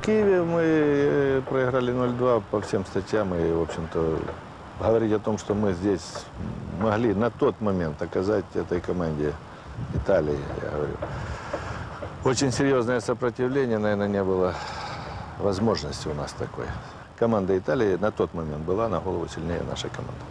В Киеве мы э, проиграли 0-2 по всем статьям. И, в общем-то, говорить о том, что мы здесь могли на тот момент оказать этой команде Италии, я говорю, очень серьезное сопротивление, наверное, не было возможности у нас такой. Команда Италии на тот момент была на голову сильнее нашей команды.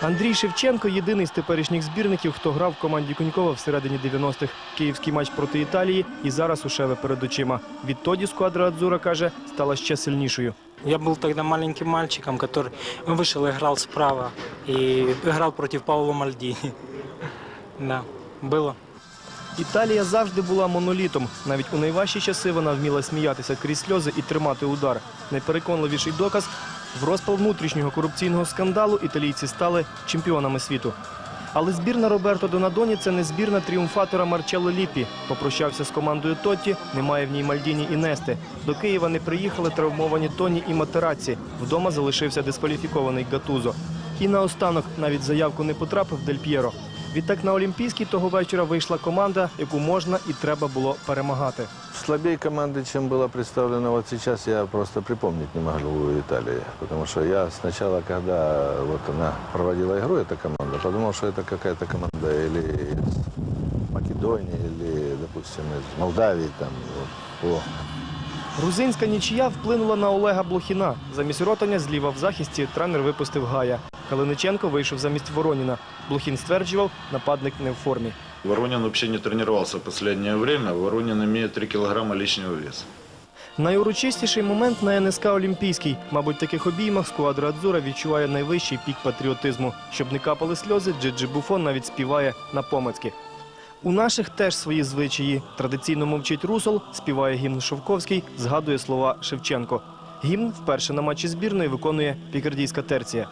Андрій Шевченко єдиний з теперішніх збірників, хто грав в команді Конькова всередині 90-х. Київський матч проти Італії і зараз у Шеве перед очима. Відтоді сквадра Адзура каже, стала ще сильнішою. Я был тогда маленьким мальчиком, который вышел и играл справа. И играл против Пауло Мальдини. Да, было. Італія завжди була монолітом. Навіть у найважчі часи вона вміла сміятися крізь сльози і тримати удар. Найпереконливіший доказ в розпал внутрішнього корупційного скандалу італійці стали чемпіонами світу. Але збірна Роберто Донадоні це не збірна тріумфатора Марчелло Ліпі. Попрощався з командою Тотті, немає в ній Мальдіні і Нести. До Києва не приїхали травмовані Тоні і Матераці. Вдома залишився дискваліфікований Гатузо. І наостанок навіть заявку не потрапив Дель П'єро. Відтак на Олімпійській того вечора вийшла команда, яку можна і треба було перемагати. Слабее команды, чем была представлена вот сейчас, я просто припомнить не могу у Италии. Потому что я сначала, когда вот она проводила игру, эта команда, подумал, что это какая-то команда или из Македонии, или, допустим, из Молдавии. Там, вот, по Грузинська нічия вплинула на Олега Блохіна. Замість ротання зліва в захисті тренер випустив Гая. Калиниченко вийшов замість Вороніна. Блохін стверджував, нападник не в формі. Воронин вообще не тренировался в последнее время. Воронин имеет 3 килограмма лишнего веса. Найурочистіший момент на НСК Олімпійський. Мабуть, в таких обіймах сквадра Адзура відчуває найвищий пік патріотизму. Щоб не капали сльози, Джиджи Буфон навіть співає на помацьки. У наших теж свої звичаї. Традиційно мовчить Русол, співає гімн Шовковський, згадує слова Шевченко. Гімн вперше на матчі збірної виконує пікардійська терція.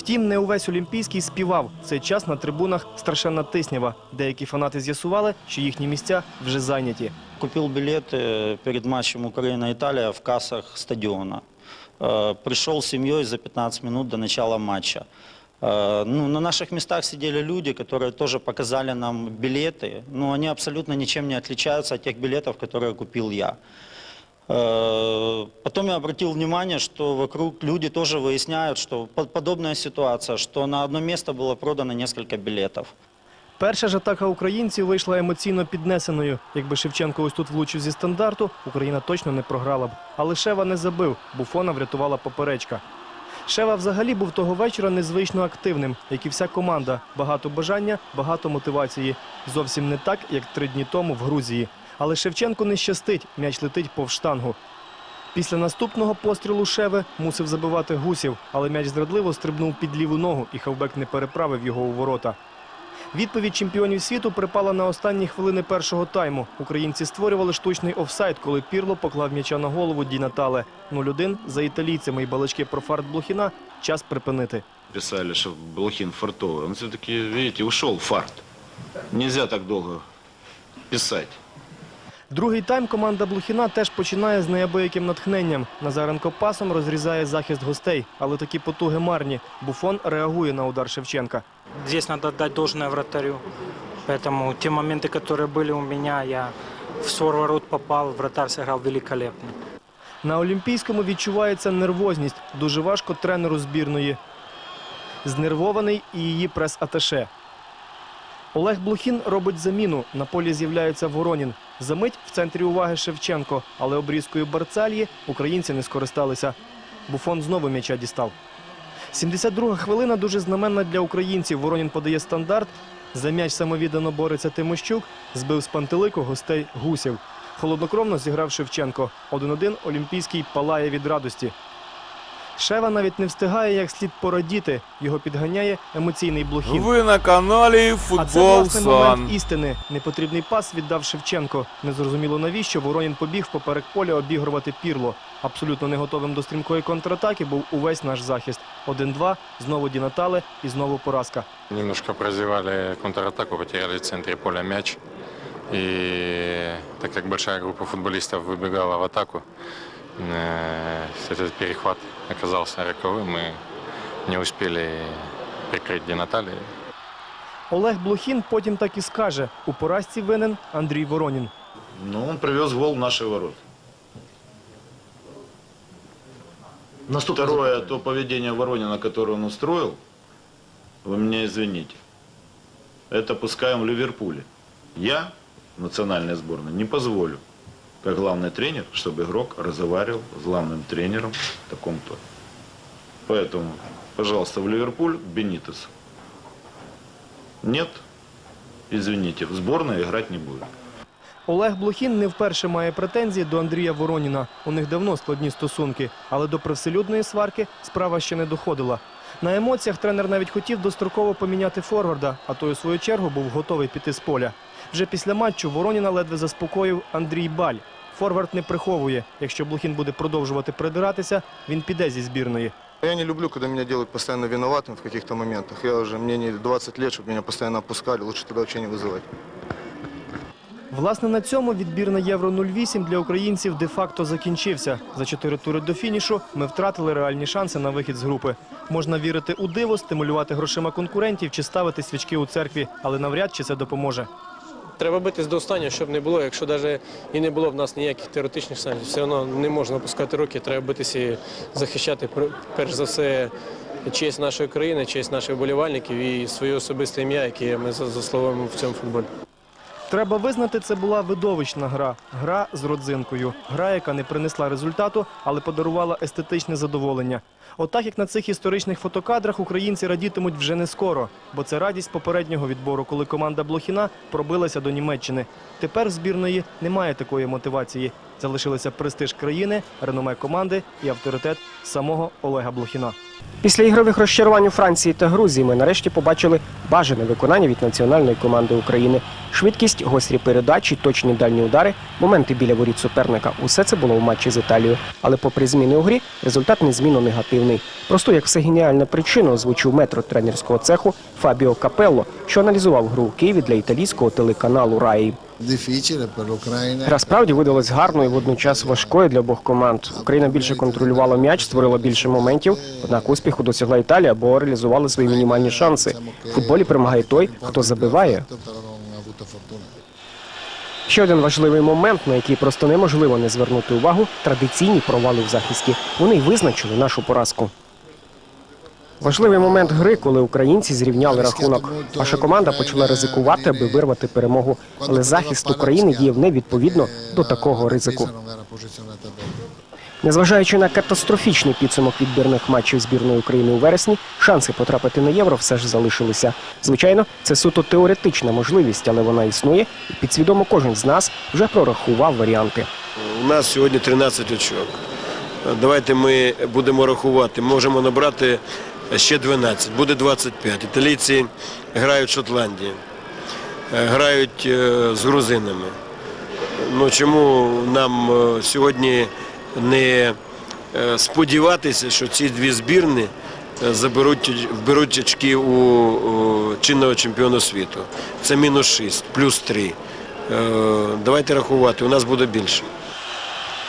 Втім, не увесь Олімпійський співав. В цей час на трибунах страшенна тиснява. Деякі фанати з'ясували, що їхні місця вже зайняті. Купил билеты перед матчем Украина-Италия в кассах стадиона. Э, Пришел с семьей за 15 минут до начала матча. Э, Ну, на наших местах сидели люди, которые тоже показали нам билеты, но они абсолютно ничем не отличаются от тех билетов, которые купил я. Э, Потом я обратил внимание, что вокруг люди тоже выясняют, что по- подобная ситуация, что на одно место было продано несколько билетов. Перша ж атака українців вийшла емоційно піднесеною. Якби Шевченко ось тут влучив зі стандарту, Україна точно не програла б. Але Шева не забив, Буфона врятувала поперечка. Шева взагалі був того вечора незвично активним, як і вся команда. Багато бажання, багато мотивації. Зовсім не так, як три дні тому в Грузії. Але Шевченку не щастить, м'яч летить повз штангу. Після наступного пострілу Шеви мусив забивати гусів, але м'яч зрадливо стрибнув під ліву ногу, і хавбек не переправив його у ворота. Відповідь чемпіонів світу припала на останні хвилини першого тайму. Українці створювали штучний офсайд, коли Пірло поклав м'яча на голову Ді Натале. 0-1 за італійцями і балачки про фарт Блохіна. Час припинити. Писали, что Блохин фартовый. Он все-таки, видите, ушел в фарт. Нельзя так долго писать. Другий тайм команда Блохіна теж починає з неабияким натхненням. Назаренко пасом розрізає захист гостей, але такі потуги марні. Буфон реагує на удар Шевченка. Здесь надо отдать должное вратарю. Поэтому те моменты, которые были у меня, я в свой ворот попал, вратарь сыграл великолепно. На Олімпійському відчувається нервозність. Дуже важко тренеру збірної. Знервований і її прес-аташе. Олег Блохін робить заміну. На полі з'являється Воронін. Замить в центрі уваги Шевченко, але обрізкою Барцальї українці не скористалися. Буфон знову м'яча дістав. 72-га хвилина дуже знаменна для українців. Воронін подає стандарт. За м'яч самовіддано бореться Тимощук. Збив з пантелику гостей гусів. Холоднокровно зіграв Шевченко. 1-1 Олімпійський палає від радості. Шева навіть не встигає як слід порадіти. Його підганяє емоційний блохін. Ви на каналі А це Футбол власне момент істини. Непотрібний пас віддав Шевченко. Незрозуміло навіщо Воронін побіг поперек поля обігрувати пірло. Абсолютно не готовим до стрімкої контратаки був увесь наш захист. 1-2, знову Ді Натале і знову поразка. Немножко прозевали контратаку, потеряли в центре поля мяч. И так как большая группа футболистов выбегала в атаку, этот перехват оказался роковым. Мы не успели прикрыть Ди Натали. Олег Блохін потім так і скаже: у поразці винен Андрій Воронін. Но он привез гол в наши ворота. Наступне Второе, то поведение Воронина, которое он устроил, вы меня извините, это пускаем в Ливерпуле. Я в национальной сборной не позволю, как главный тренер, чтобы игрок разговаривал с главным тренером в таком то. Поэтому, пожалуйста, в Ливерпуль к Бенитесу. Нет, извините, в сборной играть не будет. Олег Блохін не вперше має претензії до Андрія Вороніна. У них давно складні стосунки, але до привселюдної сварки справа ще не доходила. На емоціях тренер навіть хотів достроково поміняти форварда, а той у свою чергу був готовий піти з поля. Вже після матчу Вороніна ледве заспокоїв Андрій Баль. Форвард не приховує. Якщо Блохін буде продовжувати придиратися, він піде зі збірної. Я не люблю, когда меня делают постоянно виноватым в каких-то моментах. Я уже, мне не 20 лет, чтобы меня постоянно опускали. Лучше тогда вообще не вызывать. Власне, на цьому відбір на Євро 08 для українців де-факто закінчився. За чотири тури до фінішу ми втратили реальні шанси на вихід з групи. Можна вірити у диво, стимулювати грошима конкурентів чи ставити свічки у церкві, але навряд чи це допоможе. Треба битись до останнього, щоб не було. Якщо навіть і не було в нас ніяких теоретичних шансів, все одно не можна опускати руки, треба битися і захищати пер- перш за все честь нашої країни, честь наших вболівальників і своє особисте ім'я, яке ми за- заслуговуємо в цьому футболі. Треба визнати, це була видовищна гра. Гра з родзинкою. Гра, яка не принесла результату, але подарувала естетичне задоволення. Отак, як на цих історичних фотокадрах, українці радітимуть вже не скоро, бо це радість попереднього відбору, коли команда Блохіна пробилася до Німеччини. Тепер в збірної немає такої мотивації. Залишилися престиж країни, реноме команди і авторитет самого Олега Блохіна. Після ігрових розчарувань у Франції та Грузії ми нарешті побачили бажане виконання від національної команди України. Швидкість, гострі передачі, точні дальні удари, моменти біля воріт суперника усе це було в матчі з Італією. Але попри зміни у грі, результат незмінно негативний. Просто як все геніальну причину озвучив метро тренерського цеху Фабіо Капелло, що аналізував гру у Києві для італійського телеканалу Раї. Гра справді видалась гарною і водночас важкою для обох команд. Україна більше контролювала м'яч, створила більше моментів. Однак успіху досягла Італія, бо реалізували свої мінімальні шанси. В футболі перемагає той, хто забиває. Ще один важливий момент, на який просто неможливо не звернути увагу традиційні провали в захисті. Вони й визначили нашу поразку. Важливий момент гри, коли українці зрівняли рахунок. Наша команда почала ризикувати, аби вирвати перемогу. Але захист України діяв невідповідно до такого ризику. Незважаючи на катастрофічний підсумок відбірних матчів збірної України у вересні, шанси потрапити на євро все ж залишилися. Звичайно, це суто теоретична можливість, але вона існує, і підсвідомо кожен з нас вже прорахував варіанти. У нас сьогодні 13 очок. Давайте ми будемо рахувати. Можемо набрати ще 12, буде 25. Італійці грають в Шотландії, е, грають е, з грузинами. Ну, чому нам е, сьогодні не сподіватися, що ці дві збірні заберуть, вберуть очки у, чинного чемпіона світу? Це мінус 6, плюс 3. Е, Давайте рахувати, у нас буде більше.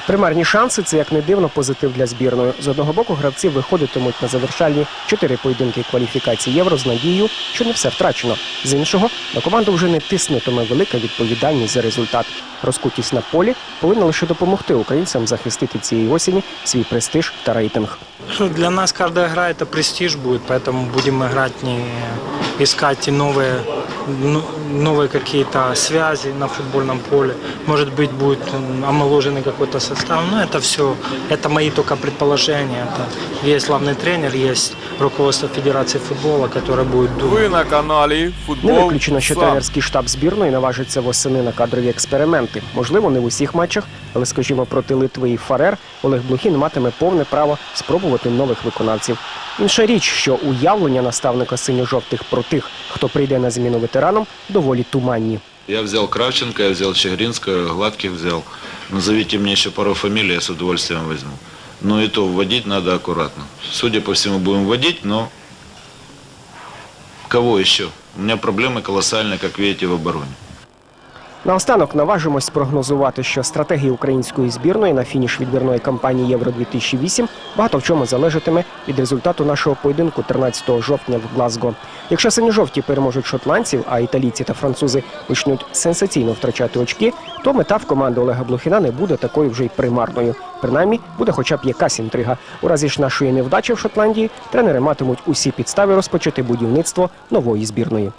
Примарні шанси це як не дивно позитив для збірної. З одного боку, гравці виходитимуть на завершальні чотири поєдинки кваліфікації євро з надією, що не все втрачено. З іншого на команду вже не тиснетиме велика відповідальність за результат. Розкутість на полі повинна лише допомогти українцям захистити цієї осені свій престиж та рейтинг. Ну, Для нас каждая игра это престиж будет, поэтому будем играть не искать и новые, ну, новые какие-то связи на футбольном поле. Может быть, будет м, омоложенный какой-то состав. Но это все, это мои только предположения. Это есть главный тренер, есть руководство Федерации футбола, которое будет думать. Ви на каналі Не Футбол. виключено, що Сам. тренерський штаб збірної наважиться восени на кадрові експерименти. Можливо, не в усіх матчах, але, скажімо, проти Литви і Фарер Олег Блохін матиме повне право спробувати нових виконавців. Інша річ, що уявлення наставника синьо-жовтих про тих, хто прийде на зміну ветеранам, доволі туманні. Я взял Кравченко, я взял Чегринского, Гладких взял. Назовите мне еще пару фамилий, я с удовольствием возьму. Но и то вводить надо аккуратно. Судя по всему, будем вводить, но кого еще? У меня проблемы колоссальные, как видите, в обороне. Наостанок наважимось спрогнозувати, що стратегія української збірної на фініш відбірної кампанії Євро 2008 багато в чому залежатиме від результату нашого поєдинку 13 жовтня в Глазго. Якщо синьо-жовті переможуть шотландців, а італійці та французи почнуть сенсаційно втрачати очки, то мета в команди Олега Блохіна не буде такою вже й примарною. Принаймні буде хоча б якась інтрига. У разі ж нашої невдачі в Шотландії тренери матимуть усі підстави розпочати будівництво нової збірної.